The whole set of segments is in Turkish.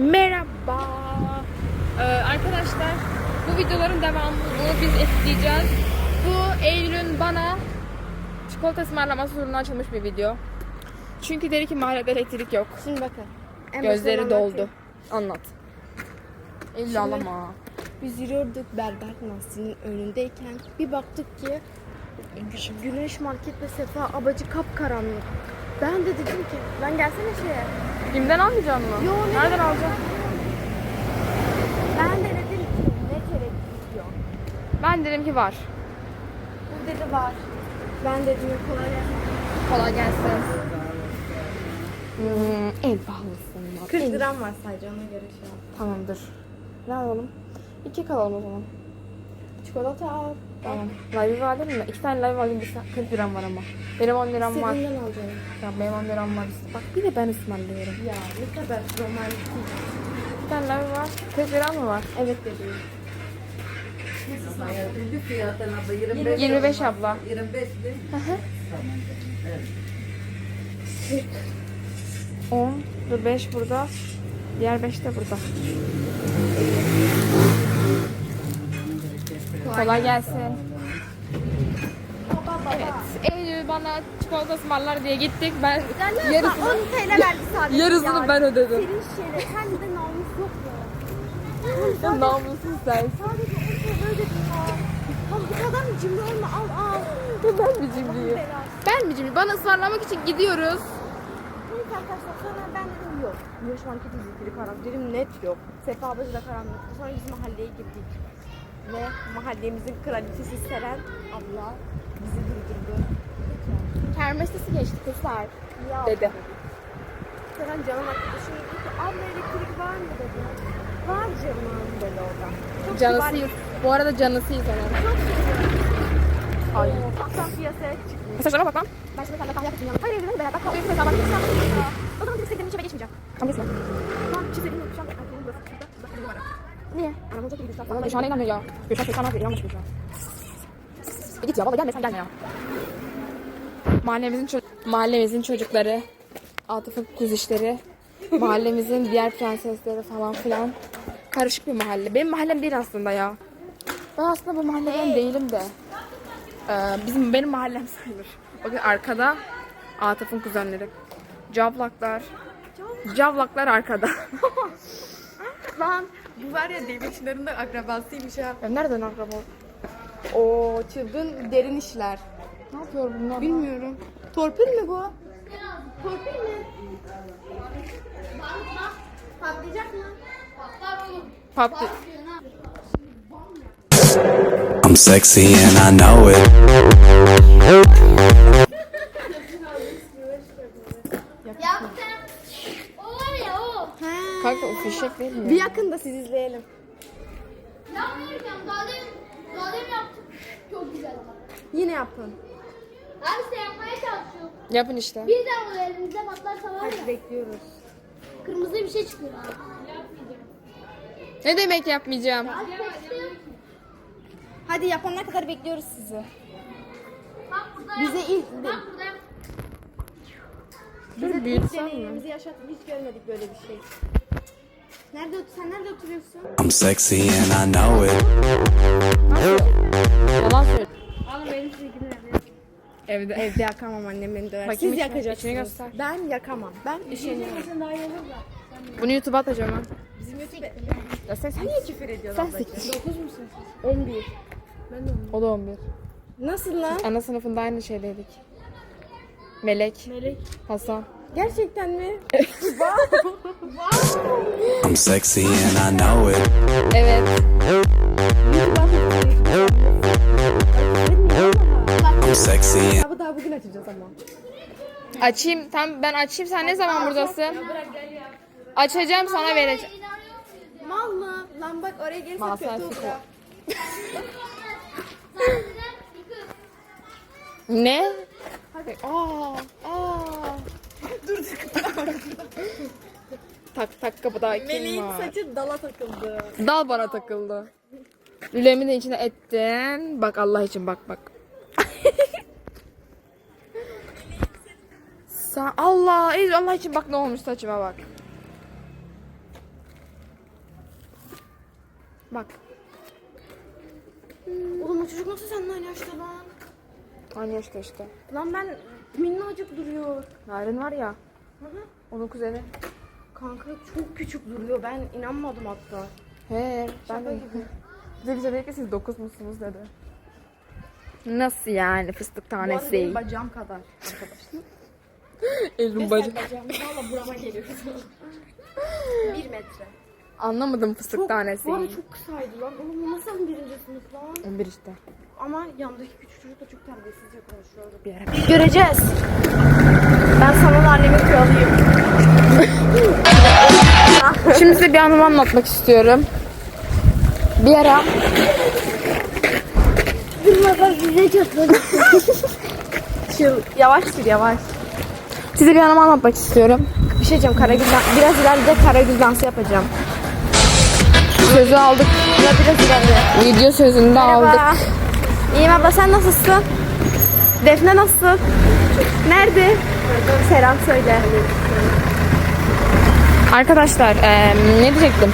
Merhaba. Ee, arkadaşlar bu videoların devamını biz ekleyeceğiz. Bu Eylül'ün bana çikolata ısmarlaması uğruna açılmış bir video. Çünkü dedi ki mahallede elektrik yok. Şimdi bakın. En Gözleri doldu. Anlat. Eylül ağlama. Biz yürüyorduk Berber Nasri'nin önündeyken bir baktık ki Güneş Market ve Sefa Abacı kapkaranlık. Ben de dedim ki ben gelsene şeye. Kimden almayacaksın mı? Yo, ne Nereden alacaksın? Ben de dedim ki ne elektrik yok. Ben dedim ki var. Bu dedi var. Ben dedim kolay gelsin. Kolay gelsin. Hmm, el pahalısın. 40 gram var sadece ona göre şu an. Tamamdır. Ne alalım? İki kalalım o zaman. Çikolata al. Tamam. Live alayım mı? İki tane live sa- 40 liram var ama. Benim 10 liram var. İstediğinden alacağım. Ya benim 10 liram var. Bak bir de ben ısmarlıyorum. Ya ne kadar romantik. Bir tane live var. 40 liram mı var? Evet dedim. Bir fiyatına da 25 25 abla. 25 değil. 10, dur 5 burada. Diğer 5 de burada. Kolay gelsin. Evet. Eylül bana çikolata ısmarlar diye gittik. Ben yarısını, 10 TL verdi sadece. yarısını ya. ben ödedim. Senin şeyle sende namus yok mu? Ya namussuz sen. Sadece 10 TL ödedim ya. Lan bu kadar mı cimri olma al al. Ben mi cimriyim? Ben mi cimri? Bana ısmarlamak için gidiyoruz. Neyse arkadaşlar sonra ben dedim yok. Güneş marketi zikri karanlık. Dedim net yok. Sefa ablacı da karanlık. Sonra biz mahalleye girdik. Ve mahallemizin kraliçesi Seren abla bizi durdurdu. Kermes nasıl geçti kızlar? Ya Dedi. Seren canım arkadaşım dedi ki abla elektrik var mı dedi. Var canım dedi orada. Çok kibar- Canısıyız. Bu arada canısıyız onun. Çok Ay. Akşam piyasaya çıkmış. Mesajlara bak lan. Ben şimdi seninle kahve yapacağım. Hayır evlenme beraber kahve yapacağız. O zaman direkt senin içime geçmeyeceğim. Tamam geçme. Tamam çizelim yapacağım. Arkamın burası şurada. Bak bir numara. Niye? Aramın çok iyi bir Bana Gülşah'a inanmıyor ya. Gülşah şeytan abi inanmış Gülşah. E git ya valla gelme sen gelme ya. Mahallemizin, ço- mahallemizin çocukları, Atıf'ın kuzişleri, mahallemizin diğer prensesleri falan filan. Karışık bir mahalle. Benim mahallem değil aslında ya. Ben aslında bu mahalleden değilim de. Ee, bizim benim mahallem sayılır. Bakın arkada Atıf'ın kuzenleri. Cavlaklar. Cavlaklar arkada. Lan bu var ya Demirçinlerin de akrabasıymış ha. Ya nereden akraba? O çılgın derin işler. Ne yapıyor bunlar? Bilmiyorum. Torpil mi bu? Torpil mi? Patlayacak mı? Patlı. I'm sexy and I know it. Yaptım. O var ya o. He. Kanka o fişek değil mi? Bir yakında siz izleyelim. Yapmıyorum. Daha demin, daha demin yaptım. Çok güzel. Yine yapın. Abi size yapmaya çalışıyorum. Yapın işte. Birden o elimizde patlarsa var ya. Hadi bekliyoruz. Kırmızı bir şey çıkıyor. Ne demek yapmayacağım? Abi kaçtı. Hadi yapanlar kadar bekliyoruz sizi. Bak burada Bize ilk Bak burada yap. Dur ilk büyütsem mi? deneyimimizi yaşattık. Hiç görmedik böyle bir şey. Nerede otur- sen nerede oturuyorsun? I'm sexy and I know it. Yalan benim sevgilim Evde. Evde yakamam annem beni döver. Bakayım Siz içine- yakacaksınız. içini göster. Ben yakamam. Ben üşeniyorum. Bunu YouTube'a atacağım ben. Bizim YouTube... Ya sen, sen Niye küfür ediyorsun? Sen 8. 9 musun? 11. O da 11. Nasıl lan? Ana sınıfında aynı şeydeydik. Melek, Melek. Hasan. Gerçekten mi? I'm sexy and I know it. Evet. I'm sexy and Kitabı daha bugün açacağız ama. Açayım. Tam ben açayım. Sen ne zaman buradasın? Açacağım sana vereceğim. Mal mı? Lan bak oraya gelirse Mal kötü olur. Ne? Hadi. Aa, aa. Tak tak kapıda kim Meleğin var? saçı dala takıldı. Dal bana takıldı. Lülemi de içine ettin. Bak Allah için bak bak. Sen Allah, Allah için bak ne olmuş saçıma bak. Bak. Oğlum o çocuk nasıl seninle aynı yaşta lan? Aynı yaşta işte. Lan ben minnacık duruyor. Narin var ya. Hı hı. Onun kuzeni. Kanka çok küçük duruyor. Ben inanmadım hatta. He, ben Şaka de gibi. Bize bize dedi ki siz dokuz musunuz dedi. Nasıl yani fıstık Bu arada benim tanesi? bacağım kadar arkadaşlar. Elin bacı. Bacağım valla burama geliyor. Bir metre. Anlamadım fıstık tanesi. Bu arada çok kısaydı lan. Oğlum bu nasıl 11. sınıf lan? 11 işte. Ama yandaki küçük çocuk da çok terbiyesizce konuşuyordu. Bir ara. Göreceğiz. Ben sana annemin kralıyım. Şimdi size bir anımı anlatmak istiyorum. Bir ara Çıl, yavaş sür yavaş. size bir anımı anlatmak istiyorum. Bir şey diyeceğim Karagül biraz ileride Karagül dansı yapacağım. Sözü aldık. Ya biraz ileride. Video sözünde aldık. Merhaba. İyiyim abla sen nasılsın? Defne nasıl? Nerede? Selam söyle. Arkadaşlar eee, ne diyecektim?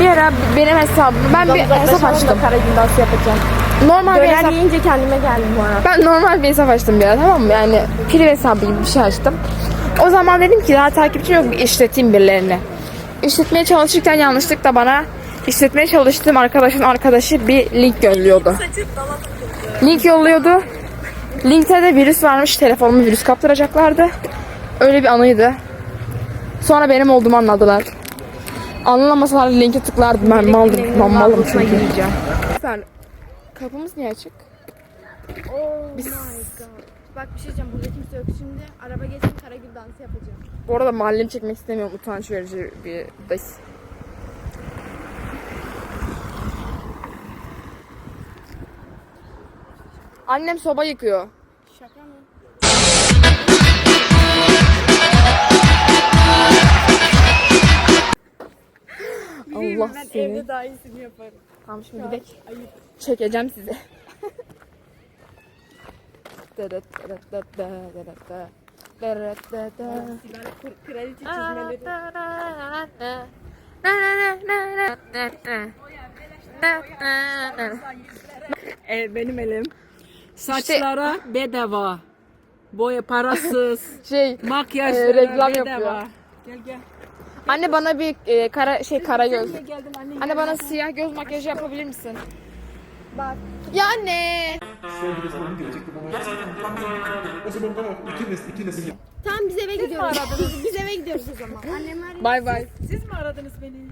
Bir ara benim hesabım ben bir hesap açtım. Karagül dansı yapacağım. Normal bir Döner hesap. yiyince kendime geldim bu ara. Ben normal bir hesap açtım bir ara tamam mı? Yani prim hesabı gibi bir şey açtım. O zaman dedim ki daha takipçi yok işleteyim birilerini. İşletmeye çalışırken yanlışlıkla bana işletmeye çalıştığım arkadaşın arkadaşı bir link yolluyordu. Link yolluyordu. Linkte de virüs varmış. Telefonumu virüs kaptıracaklardı. Öyle bir anıydı. Sonra benim olduğumu anladılar. Anlamasalar linke tıklardım ben maldım. Ben malım çünkü. Sen kapımız niye açık? Oh my god. Bak bir şey diyeceğim burada kimse yok. Şimdi araba geçsin Karagül dansı yapacağım. Bu arada mahallemi çekmek istemiyorum. Utanç verici bir dayı. Annem soba yıkıyor. Şaka mı? Allah Ben seni. evde daha iyisini yaparım. Tamam şimdi gidelim. Çekeceğim size. Sigara kur- kraliçe çizmeleri. E, benim elim. Saçlara bedava. Boya parasız. Şey, Makyaj e, reklam bedava. yapıyor. Gel gel. anne bana bir e, kara şey kara göz. Anne? Anne bana siyah göz makyajı yapabilir misin? Bak. Ya anne. Tamam biz eve gidiyoruz. Biz eve gidiyoruz o zaman. Annemler Bay bay. Siz mi aradınız beni?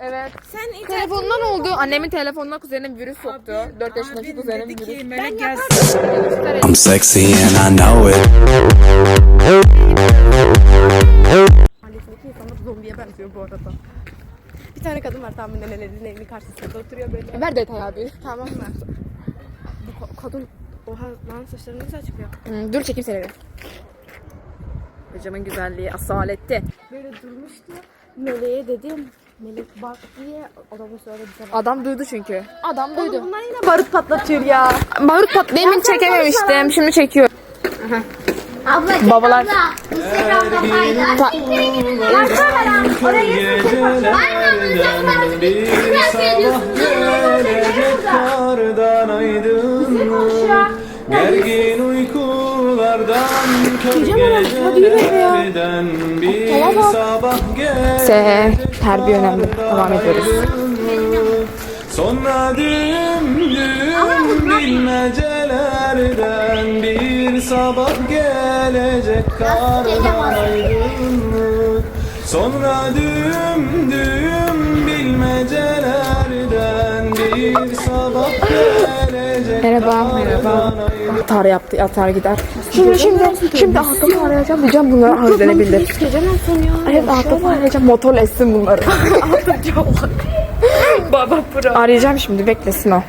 Evet. sen Telefondan oldu. Annemin telefonuna kuzenim virüs soktu. 4 yaşındaki kuzenim virüs. ki melek gelsin. I'm sexy and I know it. mahallesindeki insanlar zombiye benziyor bu arada. Bir tane kadın var tahminen Elen'in evinin karşısında oturuyor böyle. Ver detay abi. Tamam mı? Bu ka- kadın oha lan saçları ne güzel çıkıyor. Hmm, dur çekeyim seni. Hocamın güzelliği asaletti. Böyle durmuştu. Meleğe dedim. Melek bak diye bize bak. Adam duydu çünkü. Adam duydu. Bunlar yine barut patlatıyor ya. Barut pat demin çekememiştim. Şimdi çekiyor. Abla çek Babalar- abla. Instagram'da paylaş. Ta- Oraya Gergin uykulardan kör gecelerden Bir sabah Se terbiye önemli. Devam ediyoruz. Sonra düğüm bilmecelerden Bir sabah gelecek kardan aydınlık Sonra düğüm bilmecelerden Bir sabah gelecek Merhaba. Merhaba Atar yaptı, atar gider. Şimdi şimdi şimdi Ahtap'ı arayacağım diyeceğim bunları sanıyor? Evet Ahtap'ı arayacağım motorla etsin bunları. Baba pro. Arayacağım şimdi beklesin o.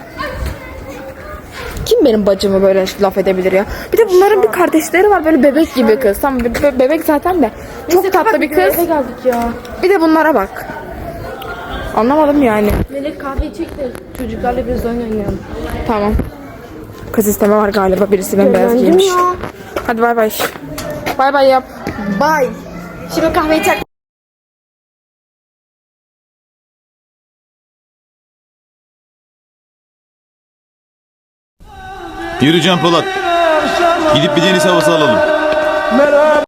Kim benim bacımı böyle laf edebilir ya? Bir de bunların bir kardeşleri var böyle bebek gibi kız. Tamam be- be- bebek zaten de. Çok tatlı bir kız. Eve geldik ya. Bir de bunlara bak. Anlamadım yani. Melek kahve çek de çocuklarla biraz oyun oynayalım. Tamam kız isteme var galiba. Birisi ben beyaz giymiş. Ya. Hadi bay bay. Bay bay yap. Bay. Şimdi kahveyi tak. Yürü Can Polat. Gidip bir deniz havası alalım. Merhaba.